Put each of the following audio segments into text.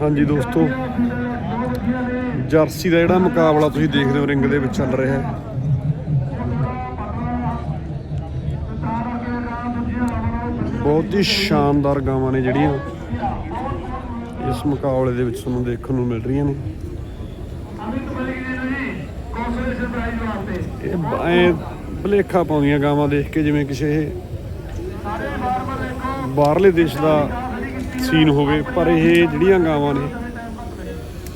ਹਾਂਜੀ ਦੋਸਤੋ, ਜਰਸੀ ਦਾ ਜਿਹੜਾ ਮੁਕਾਬਲਾ ਤੁਸੀਂ ਦੇਖਦੇ ਹੋ, ਰਿੰਗ ਦੇ ਵਿੱਚ ਚੱਲ ਰਿਹਾ ਹੈ। ਬਹੁਤ ਹੀ ਸ਼ਾਨਦਾਰ ਗਾਵਾਂ ਨੇ ਜਿਹੜੀਆਂ ਇਸ ਮੁਕਾਬਲੇ ਦੇ ਵਿੱਚ ਤੁਹਾਨੂੰ ਦੇਖਣ ਨੂੰ ਮਿਲ ਰਹੀਆਂ ਨੇ। ਇਹ ਐ ਭਲੇਖਾ ਪਾਉਂਦੀਆਂ ਗਾਵਾਂ ਦੇਖ ਕੇ, ਜਿਵੇਂ ਕਿਸੇ ਇਹ ਬਾਹਰਲੇ ਦੇਸ਼ ਦਾ ਸੀਨ ਹੋਵੇ, ਪਰ ਇਹ ਜਿਹੜੀਆਂ ਗਾਵਾਂ ਨੇ,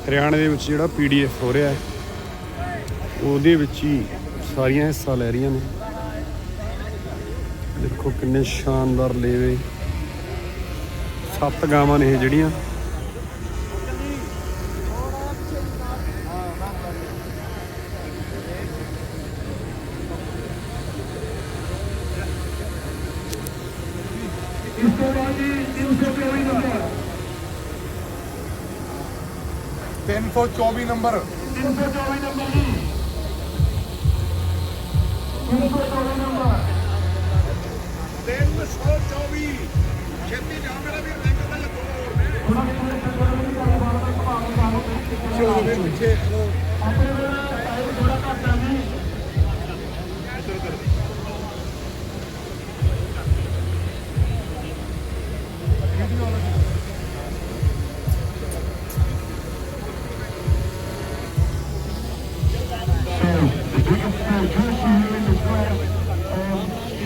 ਹਰਿਆਣਾ ਦੇ ਵਿੱਚ ਜਿਹੜਾ ਪੀਡੀਐਫ ਹੋ ਰਿਹਾ ਹੈ, ਉਹਦੇ ਵਿੱਚ ਹੀ ਸਾਰੀਆਂ ਹਿੱਸਾ ਲੈ ਰਹੀਆਂ ਨੇ। ਦੇਖੋ ਕਿੰਨੇ ਸ਼ਾਨਦਾਰ ਲੇਵੇ। ਸੱਤ ਗਾਵਾਂ ਨੇ ਜਿਹੜੀਆਂ। ਇਹ ਜਿਹੜੀਆਂ ਤਿੰਨ ਸੌ ਚੌਵੀ ਨੰਬਰ। ਤਿੰਨ ਸੌ ਚੌਵੀ। ਛੇਤੀ ਜਾ ਮੇਰਾ ਵੀ ਰੈਂਕ ਤਾਂ ਲੱਗੋ ਪਿੱਛੇ ਪਿੱਛੇ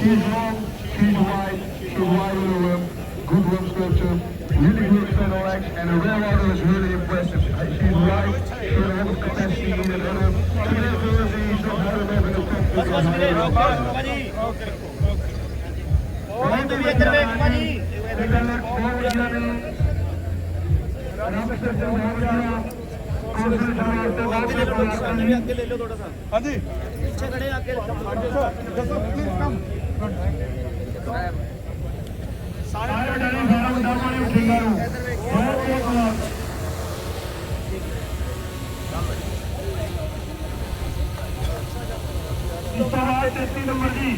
He's long. He's wide. she's wide with the whip. Good whip sculpture, really good pedal legs, and the rear is really impressive. Capacity in the not in the top. Okay, okay, okay. ਵੇਖ ਭਾਜੀ ਅੱਗੇ ਲੈ ਲਓ ਥੋੜਾ ਸਾ ਹਾਂਜੀ ਪਿੱਛੇ ਖੜੇ ਅੱਗੇ ਦੱਸੋ ਪਲੀਜ਼ ਕਮ ਨੰਬਰ ਜੀ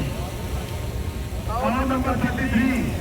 ਆਹ ਨੰਬਰ 33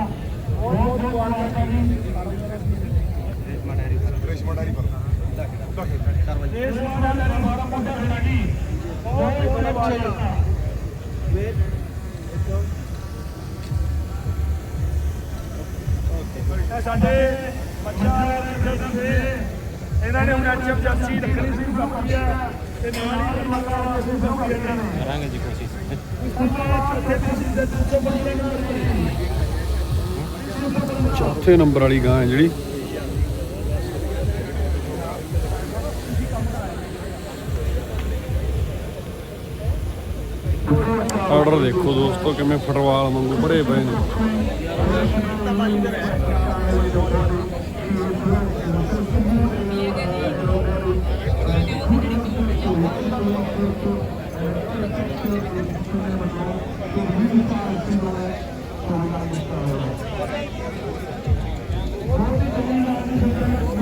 ਸਾਡੇ ਦੇ ਇਹਨਾਂ ਨੇ ਹੁਣ ਜਰਸੀ ਰੱਖਣੀ ਤੇ ਨਾਲ ਹੀ ਅਸੀਂ ਸਭ ਕਰਾਂਗੇ ਜੀ ਕੋਸ਼ਿਸ਼। ਚੌਥੇ ਨੰਬਰ ਵਾਲੀ ਗਾਂ ਹੈ ਜਿਹੜੀ। ਆਰਡਰ ਦੇਖੋ ਦੋਸਤੋ, ਕਿਵੇਂ ਫਟਵਾਲ ਵਾਂਗੂ ਭਰੇ ਪਏ ਨੇ।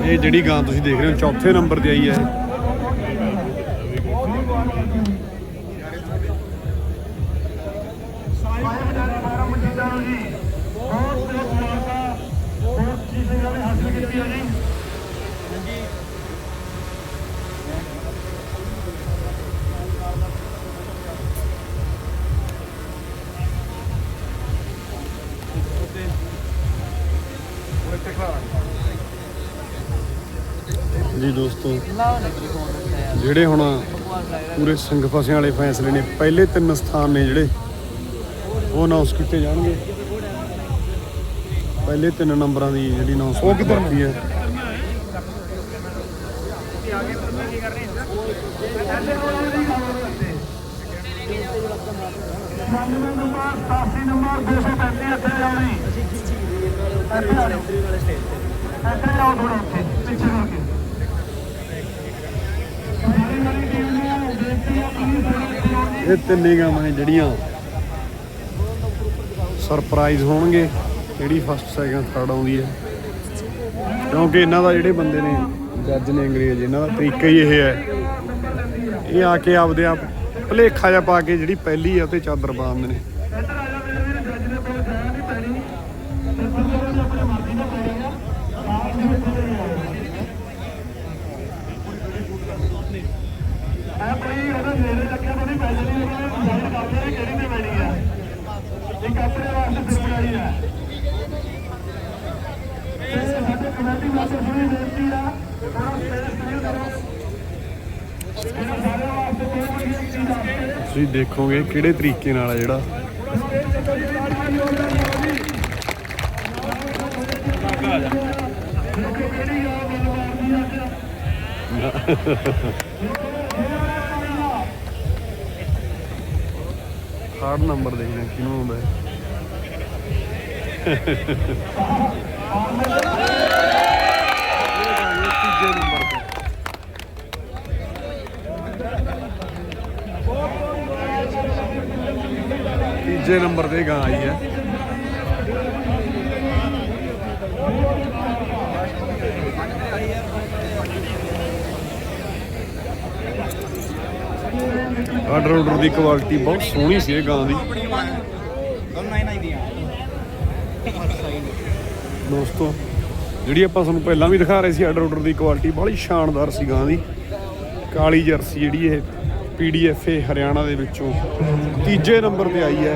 ਇਹ ਜਿਹੜੀ ਗਾਂ ਤੁਸੀਂ ਦੇਖ ਰਹੇ ਹੋ, ਚੌਥੇ ਨੰਬਰ ਤੇ ਆਈ ਹੈ। ਜੀ ਦੋਸਤੋ। ਜਿਹੜੇ ਹੁਣ ਪੂਰੇ ਸਿੰਘ ਫਸਿਆਂ ਵਾਲੇ ਫੈਸਲੇ ਨੇ ਪਹਿਲੇ ਤਿੰਨ ਸਥਾਨ ਨੇ ਜਿਹੜੇ ਉਹ ਅਨਾਉਂਸ ਕੀਤੇ ਜਾਣਗੇ। ਪਹਿਲੇ ਤਿੰਨ ਨੰਬਰਾਂ ਦੀ ਜਿਹੜੀ ਅਨਾਉਂਸ ਉਹ ਕਿੱਧਰ ਹੈ। ਐਸੇ ਹੋਏ ਦੀ ਗੱਲ ਕਰਦੇ 99 ਨੰਬਰ 87 ਨੰਬਰ 235 ਇੱਥੇ ਜਾਣੀ ਇੱਥੇ ਆ ਜਾਓ। ਇੱਥੇ ਜਾਓ ਥੋੜਾ ਉੱਥੇ ਪਿੱਛੇ ਹੋ ਕੇ ਸਾਰੀ ਵਾਲੀ ਟੀਮ ਨੂੰ ਬੇਨਤੀ ਆ ਪਲੀਜ਼ ਥੋੜਾ ਇੱਥੇ ਆਓ ਜੀ ਇਹ ਤਿੰਨੇ ਗਾਵਾਂ ਨੇ ਜਿਹੜੀਆਂ ਸਰਪ੍ਰਾਈਜ਼ ਹੋਣਗੇ। ਜਿਹੜੀ ਫਸਟ ਸੈਕੰਡ ਥਰਡ ਆਉਂਦੀ ਹੈ। ਕਿਉਂਕਿ ਇਹਨਾਂ ਦਾ ਜਿਹੜੇ ਬੰਦੇ ਨੇ, ਜੱਜ ਨੇ ਅੰਗਰੇਜ਼, ਇਹਨਾਂ ਦਾ ਤਰੀਕਾ ਹੀ ਇਹ ਹੈ। ਇਹ ਆ ਕੇ ਆਪਦੇ ਆਪ ਭਲੇਖਾ ਜਿਹਾ ਪਾ ਕੇ ਜਿਹੜੀ ਪਹਿਲੀ ਆ ਉਹ ਤੇ ਚਾਦਰ ਪਾ ਦਿੰਦੇ ਨੇ ਇੱਧਰ ਆ ਜਾ ਮੇਰੇ ਵੀਰ ਜੱਜ ਦੇ ਕੋਲ ਜਾਇਆ ਨਹੀਂ ਪੈਣੀ ਤੇ ਤੁਸੀਂ ਵੀ ਆਪਣੀ ਮਰਜ਼ੀ ਨਾਲ ਪੈਣੀ ਆ ਆਪ ਵੀ ਇੱਥੇ ਦੇ ਆਓ ਮੈਂ ਕੋਈ ਉਹਦਾ ਨੇੜੇ ਲੱਗਿਆ ਤਾਂ ਨਹੀਂ ਪੈ ਜਣੀ ਉਹਨਾਂ ਨੇ ਡਿਸਾਈਡ ਕਰਦੇ ਨੇ ਕਿਹੜੀ ਨੇ ਪੈਣੀ ਆ ਇੱਕ ਆਪਣੇ ਵਾਸਤੇ ਸਰਪ੍ਰਾਈਜ਼ ਹੈ ਤੇ ਸਾਡੇ ਕਮੇਟੀ ਵਾਸਤੇ ਥੋੜੀ ਬੇਨਤੀ ਆ ਥੋੜਾ ਸਪੇਸ ਕਲੀਅਰ ਕਰੋ ਇਹਨਾਂ ਸਾਰਿਆਂ ਵਾਸਤੇ ਬਹੁਤ ਵਧੀਆ ਚੀਜ਼ ਆ ਤੁਸੀਂ ਦੇਖੋਗੇ ਕਿਹੜੇ ਤਰੀਕੇ ਨਾਲ ਆ ਜਿਹੜਾ। ਥਰਡ ਨੰਬਰ ਦੇਖਦੇ ਹਾਂ ਕਿਹਨੂੰ ਆਉਂਦਾ ਹੈ ਤੀਜੇ ਨੰਬਰ ਤੇ ਤੀਜੇ ਨੰਬਰ ਤੇ ਗਾਂ ਆਈ ਹੈ। ਆਰਡਰ ਆਰਡਰ ਦੀ ਕੁਆਲਿਟੀ ਬਹੁਤ ਸੋਹਣੀ ਸੀ ਇਹ ਗਾਂ ਦੀ। ਦੋਸਤੋ, ਜਿਹੜੀ ਆਪਾਂ ਤੁਹਾਨੂੰ ਪਹਿਲਾਂ ਵੀ ਦਿਖਾ ਰਹੇ ਸੀ ਆਰਡਰ ਆਰਡਰ ਦੀ ਕੁਆਲਿਟੀ ਬੜੀ ਸ਼ਾਨਦਾਰ ਸੀ ਗਾਂ ਦੀ। ਕਾਲੀ ਜਰਸੀ ਜਿਹੜੀ ਇਹ ਪੀਡੀਐਫ ਏ ਹਰਿਆਣਾ ਦੇ ਵਿੱਚੋਂ ਤੀਜੇ ਨੰਬਰ ਤੇ ਆਈ ਹੈ।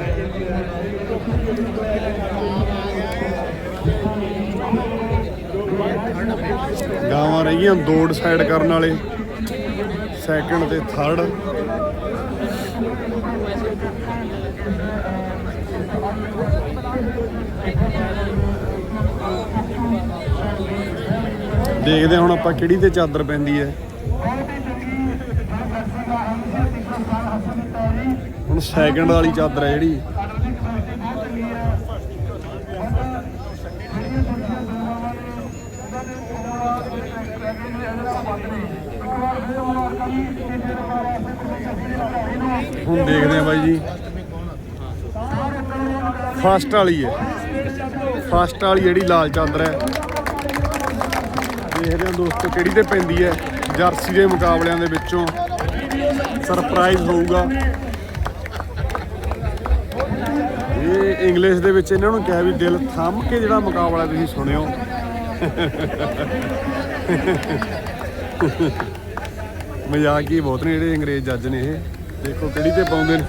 ਗਾਵਾਂ ਰਹੀਆਂ ਦੋ ਡਿਸਾਈਡ ਕਰਨ ਵਾਲੇ ਸੈਕੰਡ ਤੇ ਥਰਡ ਦੇਖਦੇ ਹਾਂ ਹੁਣ ਆਪਾਂ ਕਿਹੜੀ ਤੇ ਚਾਦਰ ਪੈਂਦੀ ਹੈ। ਹੁਣ ਸੈਕਿੰਡ ਵਾਲੀ ਚਾਦਰ ਹੈ ਜਿਹੜੀ। ਹੁਣ ਦੇਖਦੇ ਹਾਂ ਬਾਈ ਜੀ। ਫਸਟ ਵਾਲੀ ਹੈ। ਫਸਟ ਵਾਲੀ ਜਿਹੜੀ ਲਾਲ ਚਾਦਰ ਹੈ। ਦੇਖਦੇ ਹਾਂ ਦੋਸਤੋ ਕਿਹੜੀ ਤੇ ਪੈਂਦੀ ਹੈ। ਜਰਸੀ ਦੇ ਮੁਕਾਬਲਿਆਂ ਦੇ ਵਿੱਚੋਂ ਸਰਪ੍ਰਾਈਜ਼ ਹੋਊਗਾ। ਇਹ ਇੰਗਲਿਸ਼ ਦੇ ਵਿੱਚ ਇਹਨਾਂ ਨੂੰ ਕਿਹਾ ਵੀ ਦਿਲ ਥੰਮ ਕੇ ਜਿਹੜਾ ਮੁਕਾਬਲਾ ਤੁਸੀਂ ਸੁਣਿਓ। ਮਜ਼ਾਕ ਹੀ ਬਹੁਤ ਨੇ ਜਿਹੜੇ ਅੰਗਰੇਜ਼ ਜੱਜ ਨੇ ਇਹ। ਦੇਖੋ ਕਿਹੜੀ ਤੇ ਪਾਉਂਦੇ ਨੇ।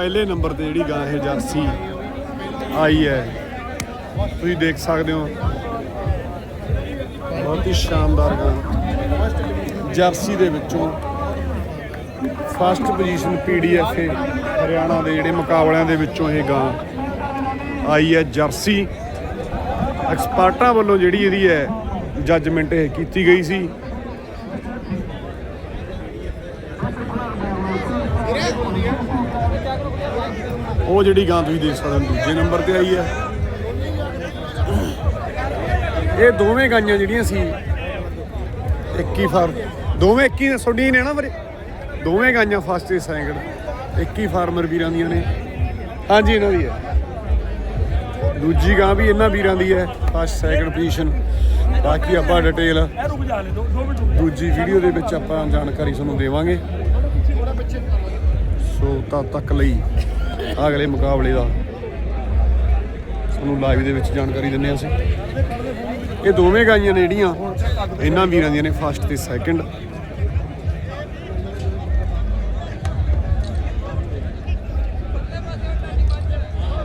ਪਹਿਲੇ ਨੰਬਰ ਤੇ ਜਿਹੜੀ ਗਾਂ ਇਹ ਜਰਸੀ ਆਈ ਹੈ, ਤੁਸੀਂ ਦੇਖ ਸਕਦੇ ਹੋ। ਬਹੁਤ ਹੀ ਸ਼ਾਨਦਾਰ ਗਾਂ। ਜਰਸੀ ਦੇ ਵਿੱਚੋਂ ਫਸਟ ਪੋਜੀਸ਼ਨ ਪੀਡੀਐਫ ਹਰਿਆਣਾ ਦੇ ਜਿਹੜੇ ਮੁਕਾਬਲਿਆਂ ਦੇ ਵਿੱਚੋਂ ਇਹ ਗਾਂ ਆਈ ਹੈ। ਜਰਸੀ ਐਕਸਪਰਟਾਂ ਵੱਲੋਂ ਜਿਹੜੀ ਇਹਦੀ ਹੈ ਜੱਜਮੈਂਟ ਇਹ ਕੀਤੀ ਗਈ ਸੀ। ਉਹ ਜਿਹੜੀ ਗਾਂ ਤੁਸੀਂ ਦੇਖ ਸਕਦੇ ਹੋ, ਦੂਜੇ ਨੰਬਰ ਤੇ ਆਈ ਹੈ। ਇਹ ਦੋਵੇਂ ਗਾਈਆਂ ਜਿਹੜੀਆਂ ਸੀ 21 ਫਾਰਮ, ਦੋਵੇਂ 21 ਛੋਡੀਆਂ ਨੇ ਨਾ ਵੀਰੇ? ਦੋਵੇਂ ਗਾਈਆਂ ਫਸਟ ਤੇ ਸੈਕਿੰਡ 21 ਫਾਰਮਰ ਵੀਰਾਂ ਦੀਆਂ ਨੇ। ਹਾਂਜੀ, ਇਹਨਾਂ ਦੀ ਹੈ। ਦੂਜੀ ਗਾਂ ਵੀ ਇਹਨਾਂ ਵੀਰਾਂ ਦੀ ਹੈ ਫਸਟ ਸੈਕਿੰਡ ਪੋਜੀਸ਼ਨ ਬਾਕੀ ਆਪਾਂ ਡਿਟੇਲ ਦੂਜੀ ਵੀਡੀਓ ਦੇ ਵਿੱਚ ਆਪਾਂ ਜਾਣਕਾਰੀ ਤੁਹਾਨੂੰ ਦੇਵਾਂਗੇ। ਸੋ ਤਦ ਤੱਕ ਲਈ। ਅਗਲੇ ਮੁਕਾਬਲੇ ਦਾ ਤੁਹਾਨੂੰ ਲਾਈਵ ਦੇ ਵਿੱਚ ਜਾਣਕਾਰੀ ਦਿੰਦੇ ਹਾਂ ਅਸੀਂ। ਇਹ ਦੋਵੇਂ ਗਾਈਆਂ ਨੇ ਜਿਹੜੀਆਂ, ਇਹਨਾਂ ਵੀਰਾਂ ਦੀਆਂ ਨੇ ਫਸਟ ਤੇ ਸੈਕਿੰਡ